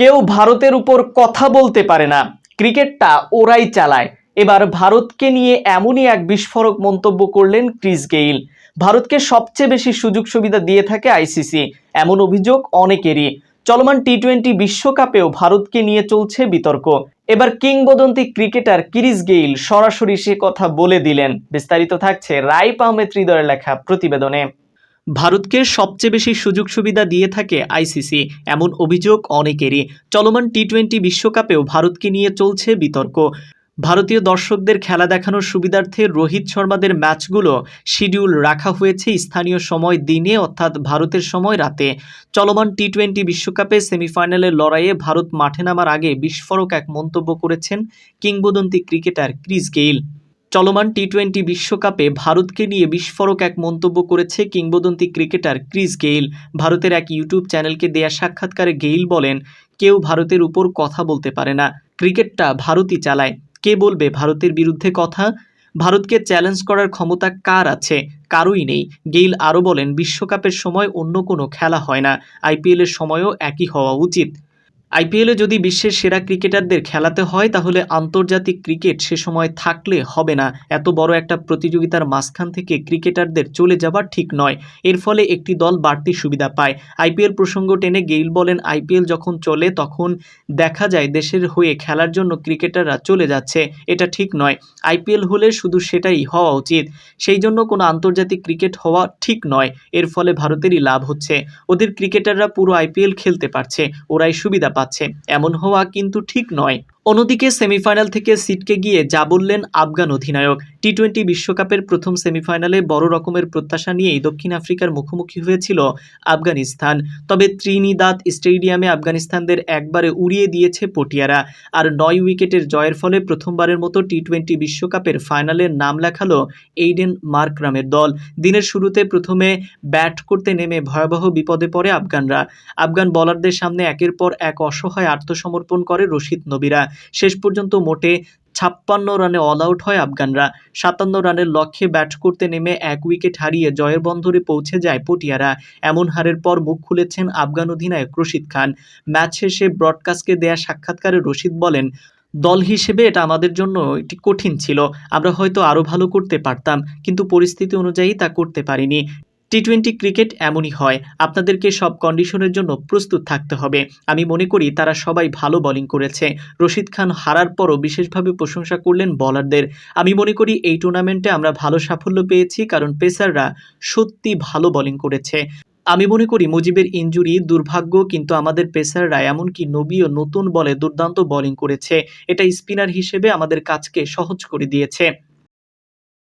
কেউ ভারতের উপর কথা বলতে পারে না। ক্রিকেটটা ওরাই চালায়। এবার ভারতকে নিয়ে এমনই এক বিস্ফোরক মন্তব্য করলেন ক্রিস গেইল। ভারতকে সবচেয়ে বেশি সুযোগ সুবিধা দিয়ে থাকে আইসিসি। এমন অভিযোগ অনেকেরই। চলমান টি টোয়েন্টি বিশ্বকাপেও ভারতকে নিয়ে চলছে বিতর্ক। এবার কিংবদন্তি ক্রিকেটার ক্রিস গেইল সরাসরি সে কথা বলে দিলেন। বিস্তারিত থাকছে রাইপ আহমেদ হৃদয়ের লেখা প্রতিবেদনে। ভারতকে সবচেয়ে বেশি সুযোগ সুবিধা দিয়ে থাকে আইসিসি, এমন অভিযোগ অনেকেরই। চলমান টি টোয়েন্টি বিশ্বকাপেও ভারতকে নিয়ে চলছে বিতর্ক। ভারতীয় দর্শকদের খেলা দেখানোর সুবিধার্থে রোহিত শর্মাদের ম্যাচগুলো শিডিউল রাখা হয়েছে স্থানীয় সময় দিনে, অর্থাৎ ভারতের সময় রাতে। চলমান টি টোয়েন্টি বিশ্বকাপে সেমিফাইনালের লড়াইয়ে ভারত মাঠে নামার আগে বিস্ফোরক এক মন্তব্য করেছেন কিংবদন্তি ক্রিকেটার ক্রিস গেইল। চলমান টি টোয়েন্টি বিশ্বকাপে ভারতকে নিয়ে বিস্ফোরক এক মন্তব্য করেছে কিংবদন্তি ক্রিকেটার ক্রিস গেইল। ভারতের এক ইউটিউব চ্যানেলকে দেয়া সাক্ষাৎকারে গেইল বলেন, কেউ ভারতের উপর কথা বলতে পারে না। ক্রিকেটটা ভারতই চালায়। কে বলবে ভারতের বিরুদ্ধে কথা? ভারতকে চ্যালেঞ্জ করার ক্ষমতা কার আছে? কারোই নেই। গেইল আরও বলেন, বিশ্বকাপের সময় অন্য কোনো খেলা হয় না। আইপিএলের সময়ও একই হওয়া উচিত। আইপিএলে যদি বিশ্বের সেরা ক্রিকেটারদের খেলাতে হয়, তাহলে আন্তর্জাতিক ক্রিকেট সে সময় থাকলে হবে না। এত বড় একটা প্রতিযোগিতার মাঝখান থেকে ক্রিকেটারদের চলে যাওয়া ঠিক নয়। এর ফলে একটি দল বাড়তি সুবিধা পায়। আইপিএল প্রসঙ্গ টেনে গেইল বলেন, আইপিএল যখন চলে, তখন দেখা যায় দেশের হয়ে খেলার জন্য ক্রিকেটাররা চলে যাচ্ছে। এটা ঠিক নয়। আইপিএল হলে শুধু সেটাই হওয়া উচিত। সেই জন্য কোনো আন্তর্জাতিক ক্রিকেট হওয়া ঠিক নয়। এর ফলে ভারতেরই লাভ হচ্ছে। ওদের ক্রিকেটাররা পুরো আইপিএল খেলতে পারছে। ওরাই সুবিধা পাচ্ছে। এমন হওয়া কিন্তু ঠিক নয়। অন্যদিকে সেমিফাইনাল থেকে সিটকে গিয়ে যা বললেন আফগান অধিনায়ক। টি টোয়েন্টি বিশ্বকাপের প্রথম সেমিফাইনালে বড় রকমের প্রত্যাশা নিয়েই দক্ষিণ আফ্রিকার মুখোমুখি হয়েছিল আফগানিস্তান। তবে ত্রিনিদাদ স্টেডিয়ামে আফগানিস্তানদের একবারে উড়িয়ে দিয়েছে পটিয়ারা। আর নয় উইকেটের জয়ের ফলে প্রথমবারের মতো টি টোয়েন্টি বিশ্বকাপের ফাইনালে নাম লেখালো এইডেন মার্করামের দল। দিনের শুরুতে প্রথমে ব্যাট করতে নেমে ভয়াবহ বিপদে পড়ে আফগানরা। আফগান বলারদের সামনে একের পর এক অসহায় আত্মসমর্পণ করে রশিদ নবীরা। শেষ পর্যন্ত মোটে ছাপ্পান্ন রানে অল আউট হয় আফগানরা। সাতান্ন রানের লক্ষ্যে ব্যাট করতে নেমে এক উইকেট হারিয়ে জয়ের বন্দরে পৌঁছে যায় পটিয়ারা। এমন হারের পর মুখ খুলেছেন আফগান অধিনায়ক রশিদ খান। ম্যাচ শেষে ব্রডকাস্টকে দেয়া সাক্ষাৎকারে রশিদ বলেন, দল হিসেবে এটা আমাদের জন্য একটি কঠিন ছিল। আমরা হয়তো আরও ভালো করতে পারতাম, কিন্তু পরিস্থিতি অনুযায়ী তা করতে পারিনি। টি টোয়েন্টি ক্রিকেট এমনই হয়। আপনাদেরকে সব কন্ডিশনের জন্য প্রস্তুত থাকতে হবে। আমি মনে করি তারা সবাই ভালো বোলিং করেছে। রশিদ খান হারার পরও বিশেষভাবে প্রশংসা করলেন বলারদের আমি মনে করি এই টুর্নামেন্টে আমরা ভালো সাফল্য পেয়েছি কারণ পেসাররা সত্যি ভালো বোলিং করেছে। আমি মনে করি মুজিবের ইনজুরি দুর্ভাগ্য, কিন্তু আমাদের পেসাররা এমনকি নবী ও নতুন বলে দুর্দান্ত বোলিং করেছে। এটা স্পিনার হিসেবে আমাদের কাজকে সহজ করে দিয়েছে।